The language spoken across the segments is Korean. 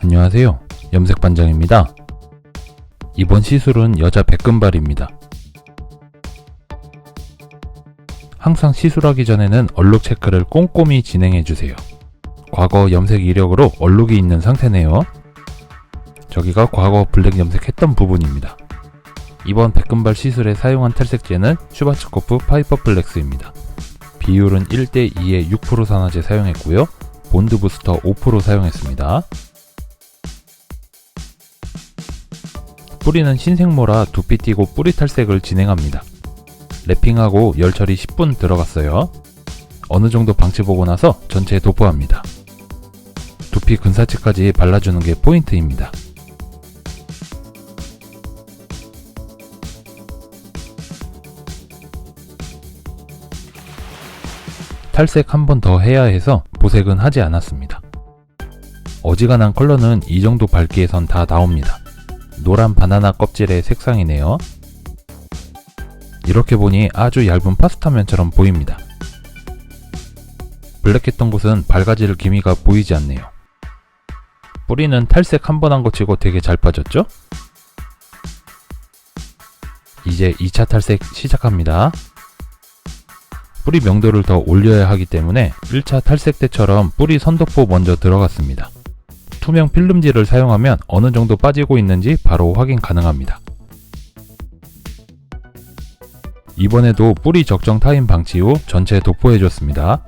안녕하세요. 염색반장입니다. 이번 시술은 여자 백금발입니다. 항상 시술하기 전에는 얼룩 체크를 꼼꼼히 진행해 주세요. 과거 염색 이력으로 얼룩이 있는 상태네요. 저기가 과거 블랙 염색했던 부분입니다. 이번 백금발 시술에 사용한 탈색제는 슈바츠코프 파이퍼 플렉스입니다. 비율은 1대 2의 6% 산화제 사용했고요. 본드 부스터 5% 사용했습니다. 뿌리는 흰색모라 두피 띄고 뿌리 탈색을 진행합니다. 랩핑하고 열 처리 10분 들어갔어요. 어느 정도 방치 보고 나서 전체 도포합니다. 두피 근사치까지 발라주는 게 포인트입니다. 탈색 한 번 더 해야 해서 보색은 하지 않았습니다. 어지간한 컬러는 이 정도 밝기에선 다 나옵니다. 노란 바나나 껍질의 색상이네요. 이렇게 보니 아주 얇은 파스타 면처럼 보입니다. 블랙했던 곳은 밝아질 기미가 보이지 않네요. 뿌리는 탈색 한 번 한 거 치고 되게 잘 빠졌죠? 이제 2차 탈색 시작합니다. 뿌리 명도를 더 올려야 하기 때문에 1차 탈색 때처럼 뿌리 선도포 먼저 들어갔습니다. 투명 필름지를 사용하면 어느 정도 빠지고 있는지 바로 확인 가능합니다. 이번에도 뿌리 적정 타임 방치 후 전체 도포해줬습니다.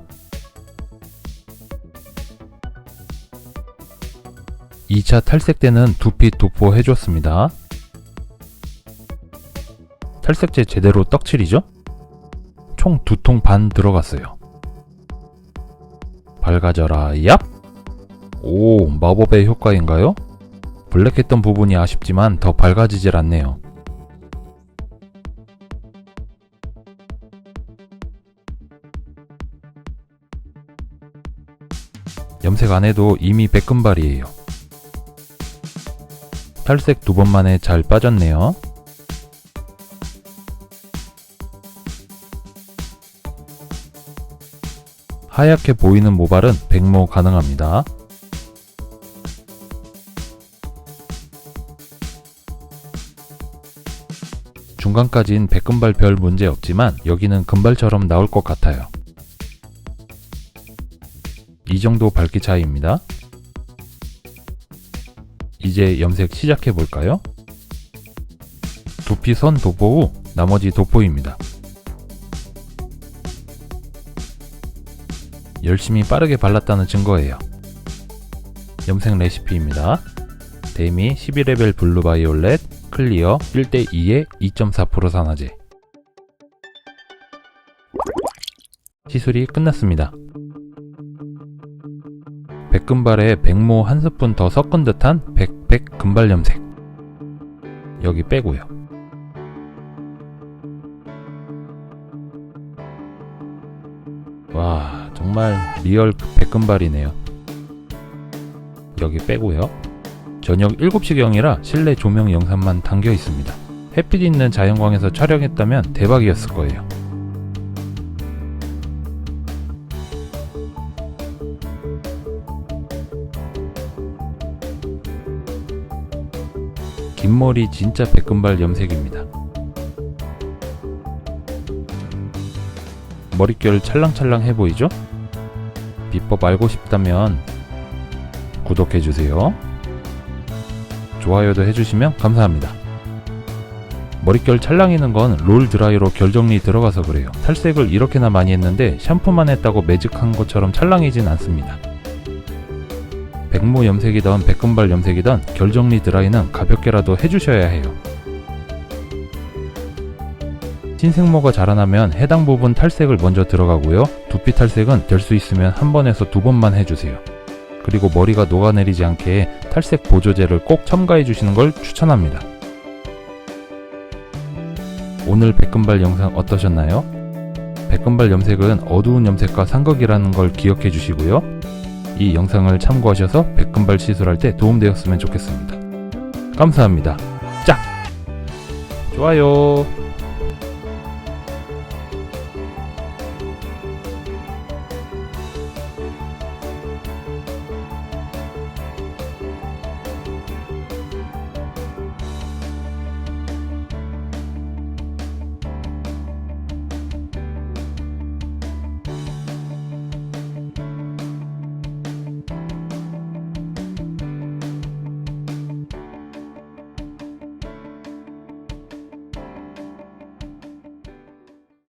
2차 탈색 때는 두피 도포해줬습니다. 탈색제 제대로 떡칠이죠? 총 두 통 반 들어갔어요. 밝아져라, 얍! 오, 마법의 효과인가요? 블랙했던 부분이 아쉽지만 더 밝아지질 않네요. 염색 안 해도 이미 백금발이에요. 탈색 두 번 만에 잘 빠졌네요. 하얗게 보이는 모발은 백모 가능합니다. 중간까진 백금발 별 문제 없지만 여기는 금발처럼 나올 것 같아요. 이 정도 밝기 차이입니다. 이제 염색 시작해 볼까요? 두피 선 도포 후 나머지 도포입니다. 열심히 빠르게 발랐다는 증거예요. 염색 레시피입니다. 데미 12레벨 블루 바이올렛 클리어 1대2의 2.4% 산화제 시술이 끝났습니다. 백금발에 백모 한 스푼 더 섞은 듯한 백백 금발 염색 여기 빼고요. 와 정말 리얼 백금발이네요. 여기 빼고요. 저녁 7시경이라 실내 조명 영상만 담겨 있습니다. 햇빛 있는 자연광에서 촬영했다면 대박이었을 거예요. 긴 머리 진짜 백금발 염색입니다. 머릿결 찰랑찰랑 해 보이죠? 비법 알고 싶다면 구독해주세요. 좋아요도 해주시면 감사합니다. 머릿결 찰랑이는 건 롤 드라이로 결 정리 들어가서 그래요. 탈색을 이렇게나 많이 했는데 샴푸만 했다고 매직한 것처럼 찰랑이진 않습니다. 백모 염색이던 백금발 염색이던 결 정리 드라이는 가볍게라도 해주셔야 해요. 흰색모가 자라나면 해당 부분 탈색을 먼저 들어가고요. 두피 탈색은 될 수 있으면 한 번에서 두 번만 해주세요. 그리고 머리가 녹아내리지 않게 탈색 보조제를 꼭 첨가해 주시는 걸 추천합니다. 오늘 백금발 영상 어떠셨나요? 백금발 염색은 어두운 염색과 상극이라는 걸 기억해 주시고요. 이 영상을 참고하셔서 백금발 시술할 때 도움되었으면 좋겠습니다. 감사합니다. 짝! 좋아요.